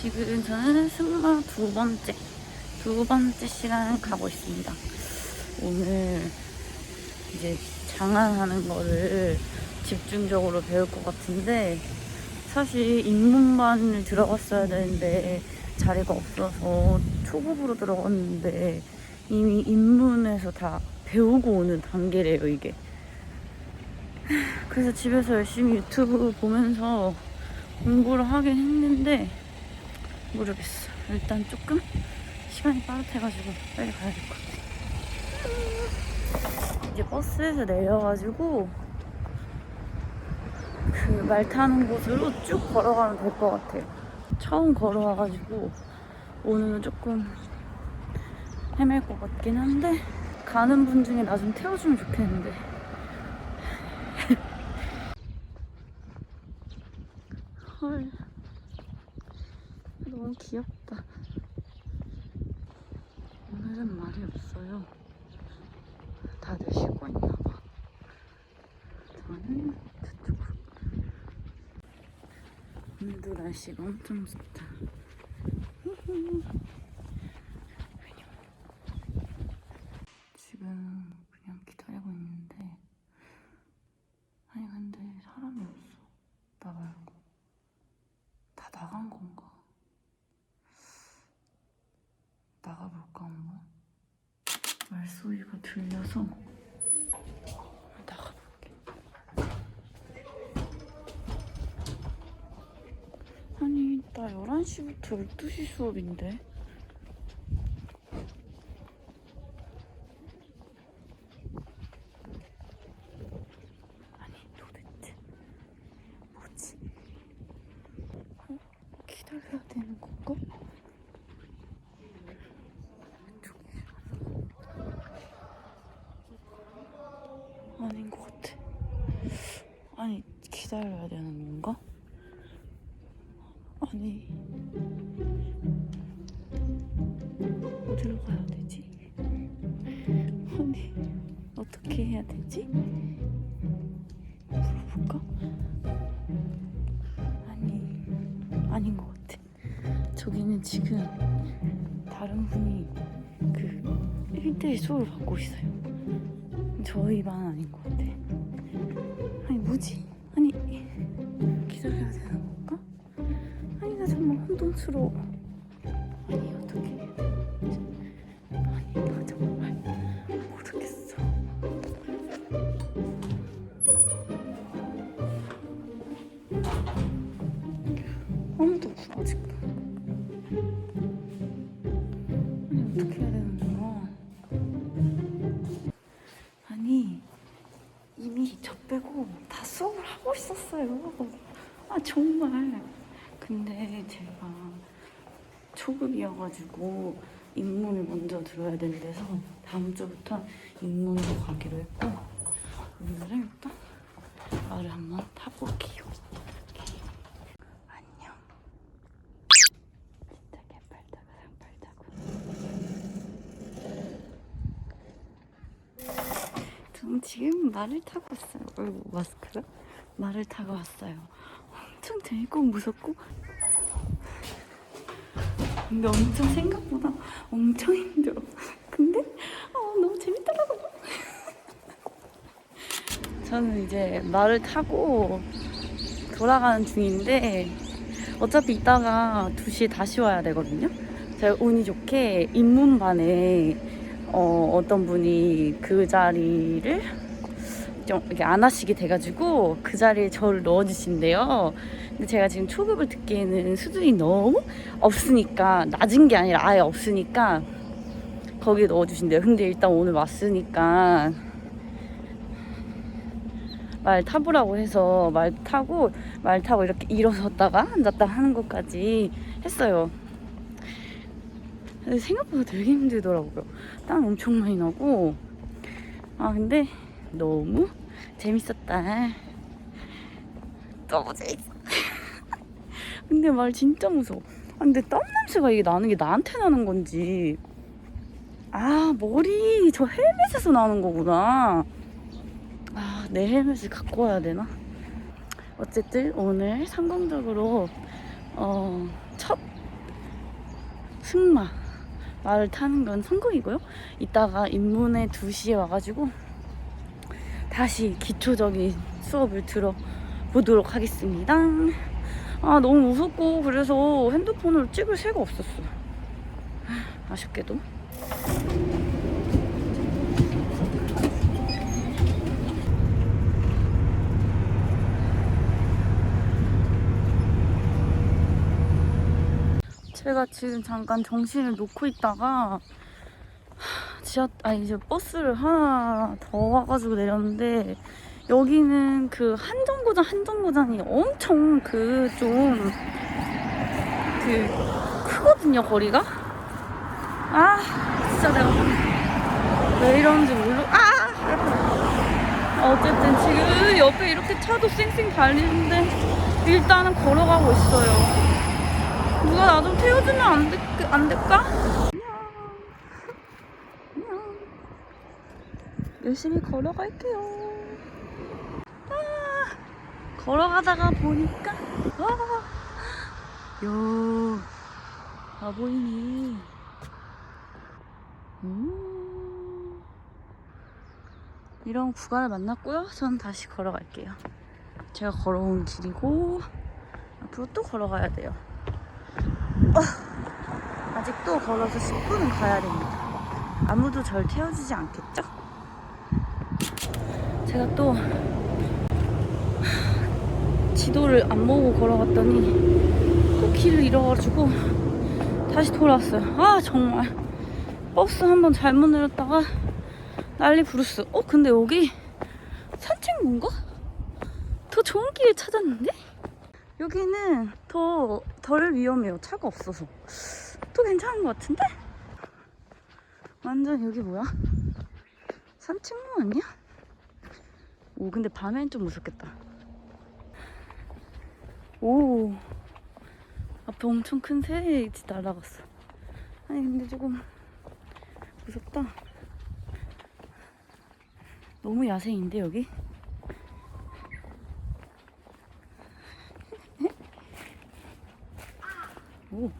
지금 저는 승마 두 번째, 두 번째 시간 가고 있습니다. 오늘 이제 장안하는 거를 집중적으로 배울 것 같은데, 사실 입문반을 들어갔어야 되는데, 자리가 없어서 초급으로 들어갔는데, 이미 입문에서 다 배우고 오는 단계래요, 이게. 그래서 집에서 열심히 유튜브 보면서 공부를 하긴 했는데 모르겠어. 일단 조금 시간이 빠듯해가지고 빨리 가야 될 것 같아. 이제 버스에서 내려가지고 그 말 타는 곳으로 쭉 걸어가면 될 것 같아요. 처음 걸어와가지고 오늘은 조금 헤맬 것 같긴 한데 가는 분 중에 나 좀 태워주면 좋겠는데. 헐. 너무 귀엽다. 오늘은 말이 없어요. 다들 쉬고 있나봐. 저는 저쪽으로. 오늘도 날씨가 엄청 좋다. 지금 그냥 기다리고 있는데, 아니, 근데 사람이 없어. 나 말고. 다 나간 건가? 나가볼까 한번? 말소리가 들려서 나가볼게. 아니 나 11시부터 12시 수업인데? 어? 기다려야 되는 건가? 아니, 어떻게 해야 되지? 물어볼까? 아니, 아닌 것 같아. 저기는 지금 다른 분이 그 1대1 수업을 받고 있어요. 저희 반 아닌 것 같아. 아니 뭐지? 아니 기다려야 되는 건가? 아니 나 정말 혼동스러워. 아니 어떻게 이미 저 빼고 다 수업을 하고 있었어요. 아 정말. 근데 제가 초급이어가지고 입문을 먼저 들어야 데서 다음 주부터 입문으로 가기로 했고 오늘은 일단 말을 한번 타볼게요. 안녕. 진짜 개팔다가 상팔다고. 저는 지금 말을 타고 왔어요. 어이구, 마스크가? 말을 타고 왔어요. 엄청 재밌고 무섭고. 근데 엄청 생각보다 엄청 힘들어. 근데 어, 너무 재밌더라고요. 저는 이제 말을 타고 돌아가는 중인데 어차피 이따가 2시에 다시 와야 되거든요. 제가 운이 좋게 입문반에 어, 어떤 분이 그 자리를 좀 이렇게 안 하시게 돼가지고 그 자리에 저를 넣어주신대요. 근데 제가 지금 초급을 듣기에는 수준이 너무 없으니까 낮은 게 아니라 아예 없으니까 거기에 넣어주신대요. 근데 일단 오늘 왔으니까 말 타보라고 해서 말 타고 말 타고 이렇게 일어섰다가 앉았다 하는 것까지 했어요. 근데 생각보다 되게 힘들더라고요. 땀 엄청 많이 나고 아 근데 너무 재밌었다. 너무 재밌어. 근데 말 진짜 무서워. 아, 근데 땀 냄새가 이게 나는 게 나한테 나는 건지 아 머리 저 헬멧에서 나는 거구나. 아, 내 헬멧을 갖고 와야 되나? 어쨌든 오늘 성공적으로 어, 첫 승마 말을 타는 건 성공이고요. 이따가 입문에 2시에 와가지고 다시 기초적인 수업을 들어보도록 하겠습니다. 아 너무 무섭고 그래서 핸드폰으로 찍을 새가 없었어. 아, 아쉽게도. 제가 지금 잠깐 정신을 놓고 있다가 하, 지하 아니 이제 버스를 하나 더 와가지고 내렸는데 여기는 그 한정거장 한정거장이 엄청 그좀그 크거든요 거리가 아 진짜 내가 왜 이러는지 모르 아 어쨌든 지금 옆에 이렇게 차도 쌩쌩 달리는데 일단은 걸어가고 있어요. 누가 나 좀 태워주면 안, 될, 안 될까? 열심히 걸어갈게요. 아, 걸어가다가 보니까, 와, 요, 아 보이니. 음, 이런 구간을 만났고요. 전 다시 걸어갈게요. 제가 걸어온 길이고, 앞으로 또 걸어가야 돼요. 아직도 걸어서 10분은 가야 됩니다. 아무도 절 태워주지 않겠죠? 제가 또 지도를 안 보고 걸어갔더니 또 길을 잃어가지고 다시 돌아왔어요. 아 정말 버스 한 번 잘못 내렸다가 난리 부르스. 어 근데 여기 산책로인가? 더 좋은 길 찾았는데? 여기는 더 덜 위험해요. 차가 없어서. 또 괜찮은 것 같은데? 완전 여기 뭐야? 산책로 아니야? 오 근데 밤엔 좀 무섭겠다. 오 앞에 엄청 큰 새이 날아갔어. 아니 근데 조금 무섭다. 너무 야생인데 여기? 오.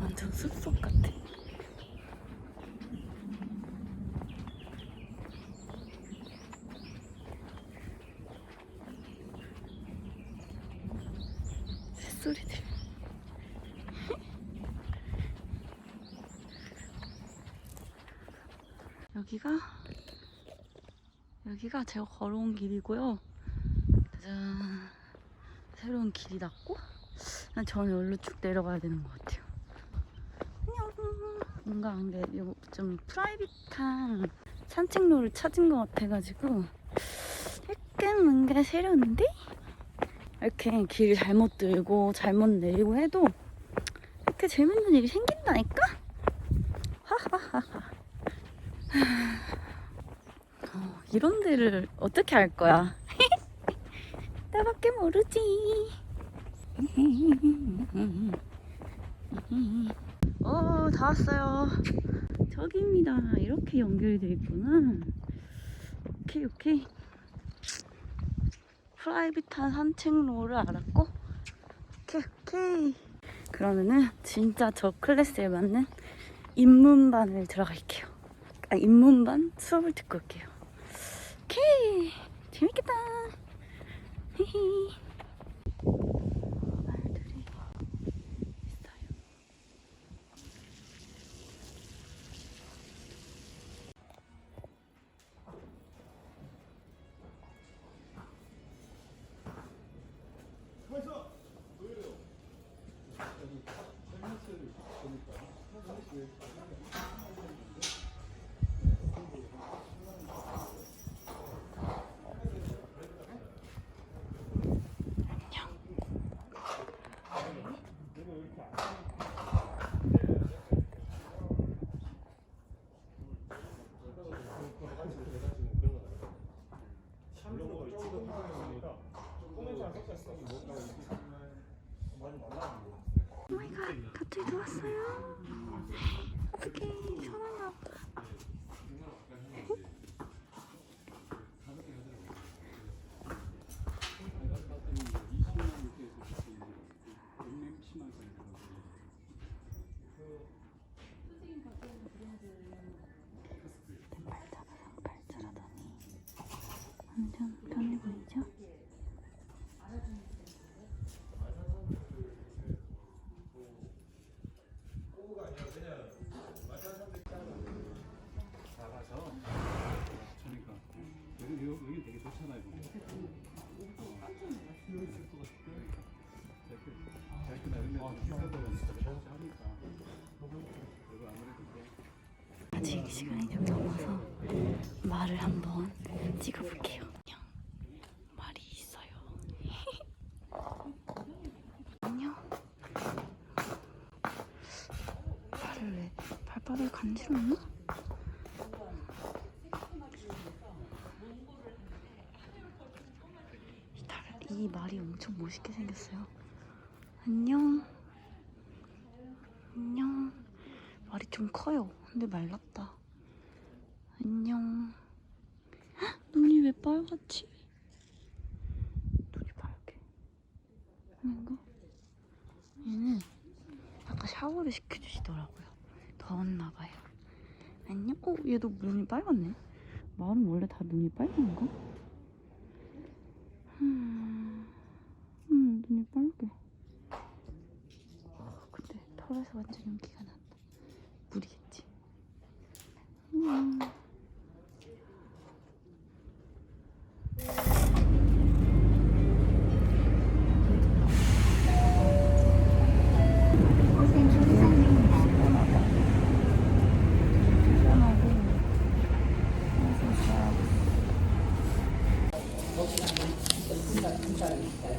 완전 숲속 같아. 새소리 들. 여기가 여기가 제가 걸어온 길이고요. 짜잔. 새로운 길이 났고 난 저는 여기로 쭉 내려가야 되는 것 같아요. 안녕. 뭔가 근데 좀 프라이빗한 산책로를 찾은 것 같아가지고 약간 뭔가 새로운데? 이렇게 길 잘못 들고 잘못 내리고 해도 이렇게 재밌는 일이 생긴다니까? 하하하하. 어, 이런 데를 어떻게 알 거야? 나밖에 모르지. 어, 다 왔어요. 저기입니다. 이렇게 연결이 돼 있구나. 오케이, 오케이. 프라이빗한 산책로를 알았고, 오케이, 오케이. 그러면은 진짜 저 클래스에 맞는 입문반을 들어갈게요. 아, 입문반 수업을 듣고 올게요. 오케이. 재밌겠다. 히히. 말들이 있어요. 오마이갓, 갑자기 들어왔어요. 어떡해, 시원 시간이 좀 남아서 말을 한번 찍어볼게요. 안녕. 말이 있어요. 안녕. 발을 왜 발바닥 간지럽나? 이 말이 엄청 멋있게 생겼어요. 안녕. 안녕. 말이 좀 커요. 근데 말랐다. 안녕. 헉, 빨갛지? 눈이 빨개. 아닌가? 얘는 아까 샤워를 시켜주시더라고요. 더웠나봐요. 안녕? 어, 얘도 눈이 빨갛네. 말은 원래 다 눈이 빨간가? 음, 음 눈이 빨개. 어, 근데 털에서 완전 윤기가 감사합니다.